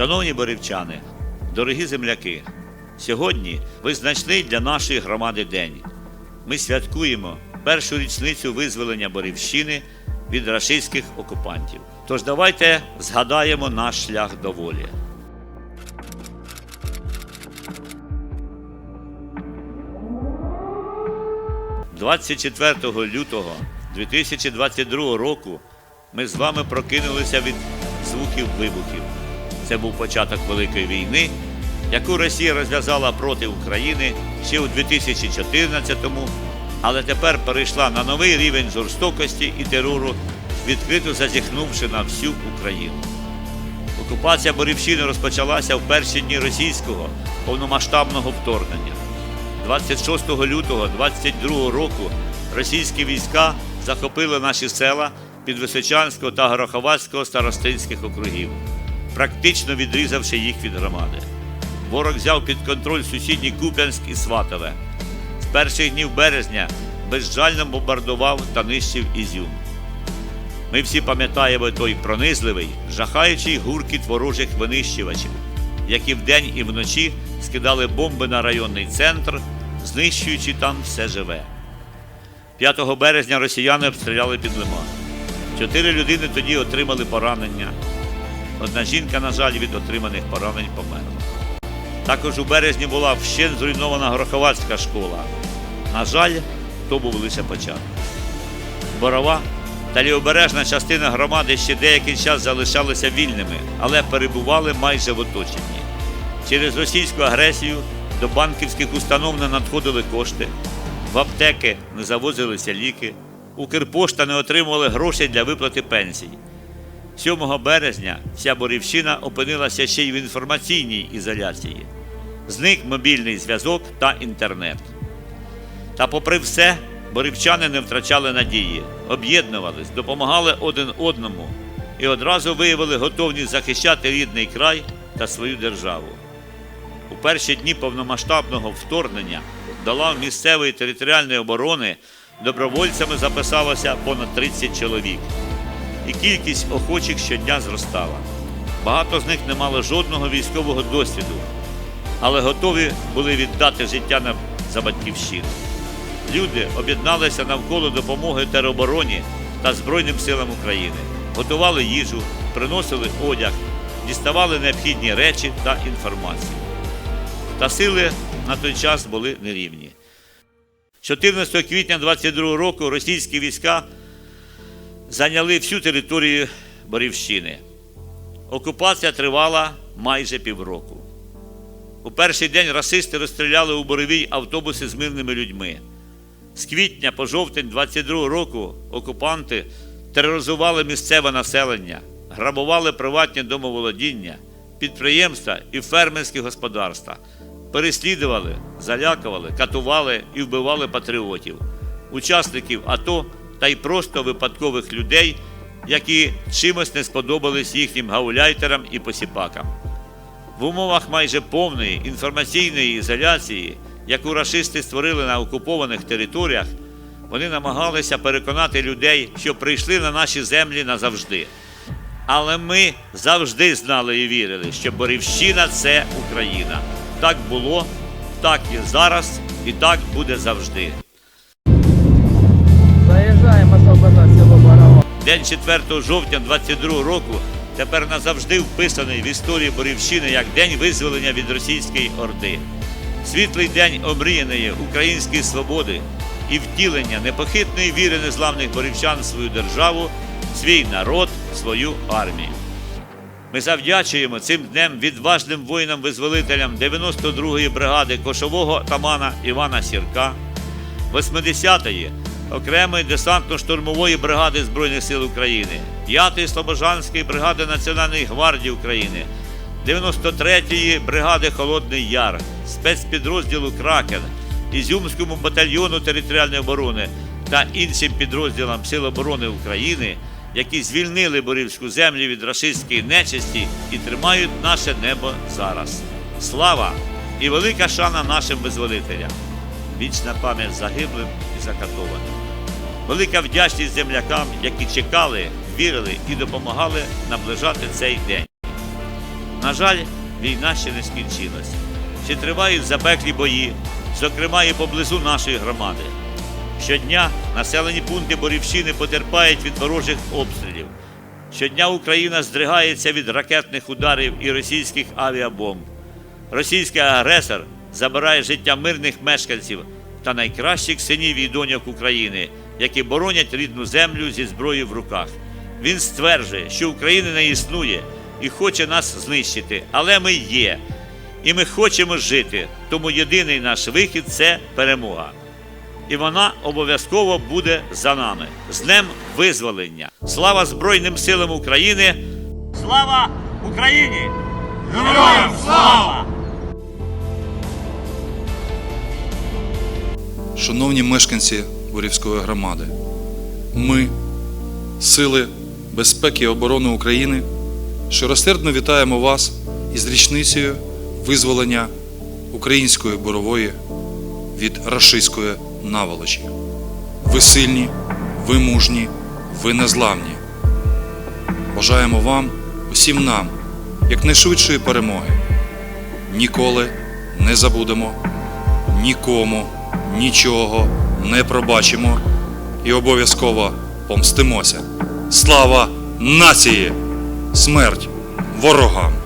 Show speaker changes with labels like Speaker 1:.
Speaker 1: Шановні борівчани, дорогі земляки, сьогодні визначний для нашої громади день. Ми святкуємо першу річницю визволення Борівщини від рашистських окупантів. Тож давайте згадаємо наш шлях до волі. – 24 лютого 2022 року ми з вами прокинулися від звуків вибухів. Це був початок Великої війни, яку Росія розв'язала проти України ще у 2014-му, але тепер перейшла на новий рівень жорстокості і терору, відкрито зазіхнувши на всю Україну. Окупація Борівщини розпочалася в перші дні російського повномасштабного вторгнення. 26 лютого 22 року російські війська захопили наші села Підвисочанського та Гороховацького старостинських округів, практично відрізавши їх від громади. Ворог взяв під контроль сусідні Куп'янськ і Сватове. З перших днів березня безжально бомбардував та нищив Ізюм. Ми всі пам'ятаємо той пронизливий, жахаючий гуркіт ворожих винищувачів, які вдень і вночі скидали бомби на районний центр, знищуючи там все живе. 5 березня росіяни обстріляли під лиман. Чотири людини тоді отримали поранення. Одна жінка, на жаль, від отриманих поранень померла. Також у березні була вщент зруйнована Гороховацька школа. На жаль, то був лише початок. Борова та лівобережна частина громади ще деякий час залишалися вільними, але перебували майже в оточенні. Через російську агресію до банківських установ не надходили кошти, в аптеки не завозилися ліки, Укрпошта не отримували грошей для виплати пенсій. 7 березня вся Борівщина опинилася ще й в інформаційній ізоляції. Зник мобільний зв'язок та інтернет. Та, попри все, борівчани не втрачали надії, об'єднувались, допомагали один одному і одразу виявили готовність захищати рідний край та свою державу. У перші дні повномасштабного вторгнення до лав місцевої територіальної оборони добровольцями записалося понад 30 чоловік, і кількість охочих щодня зростала. Багато з них не мали жодного військового досвіду, але готові були віддати життя на- за батьківщину. Люди об'єдналися навколо допомоги теробороні та Збройним силам України, готували їжу, приносили одяг, діставали необхідні речі та інформацію. Та сили на той час були нерівні. 14 квітня 22 року російські війська зайняли всю територію Борівщини. Окупація тривала майже півроку. У перший день расисти розстріляли у Боровій автобуси з мирними людьми. З квітня по жовтень 22 року окупанти тероризували місцеве населення, грабували приватні домоволодіння, підприємства і фермерські господарства, переслідували, залякували, катували і вбивали патріотів, учасників АТО та й просто випадкових людей, які чимось не сподобались їхнім гауляйтерам і посіпакам. В умовах майже повної інформаційної ізоляції, яку рашисти створили на окупованих територіях, вони намагалися переконати людей, що прийшли на наші землі назавжди. Але ми завжди знали і вірили, що Борівщина це Україна. Так було, так є зараз і так буде завжди. День 4 жовтня 22 року тепер назавжди вписаний в історію Борівщини як день визволення від російської орди. Світлий день омріяної української свободи і втілення непохитної віри незламних борівчан в свою державу, свій народ, свою армію. Ми завдячуємо цим днем відважним воїнам-визволителям 92-ї бригади кошового тамана Івана Сірка, 80-ї окремої десантно-штурмової бригади Збройних сил України, 5-ї Слобожанської бригади Національної гвардії України, 93-ї бригади Холодний Яр, спецпідрозділу Кракен, Ізюмському батальйону територіальної оборони та іншим підрозділам Сил оборони України, які звільнили Борівську землю від рашистської нечисті і тримають наше небо зараз. Слава і велика шана нашим визволителям! Вічна пам'ять загиблим і закатованим. Велика вдячність землякам, які чекали, вірили і допомагали наближати цей день. На жаль, війна ще не скінчилась. Ще тривають запеклі бої, зокрема і поблизу нашої громади. Щодня населені пункти Борівщини потерпають від ворожих обстрілів. Щодня Україна здригається від ракетних ударів і російських авіабомб. Російський агресор забирає життя мирних мешканців та найкращих синів і доньок України, які боронять рідну землю зі зброєю в руках. Він стверджує, що України не існує і хоче нас знищити, але ми є. І ми хочемо жити. Тому єдиний наш вихід це перемога. І вона обов'язково буде за нами. З Днем Визволення! Слава Збройним силам України! Слава Україні! Героям слава!
Speaker 2: Шановні мешканці Борівської громади, ми, Сили безпеки і оборони України, щиросердно вітаємо вас із річницею визволення української борової від рашистської наволочі. Ви сильні, ви мужні, ви незламні. Бажаємо вам, усім нам, якнайшвидшої перемоги. Ніколи не забудемо нікому нічого не пробачимо і обов'язково помстимося. Слава нації! Смерть ворогам!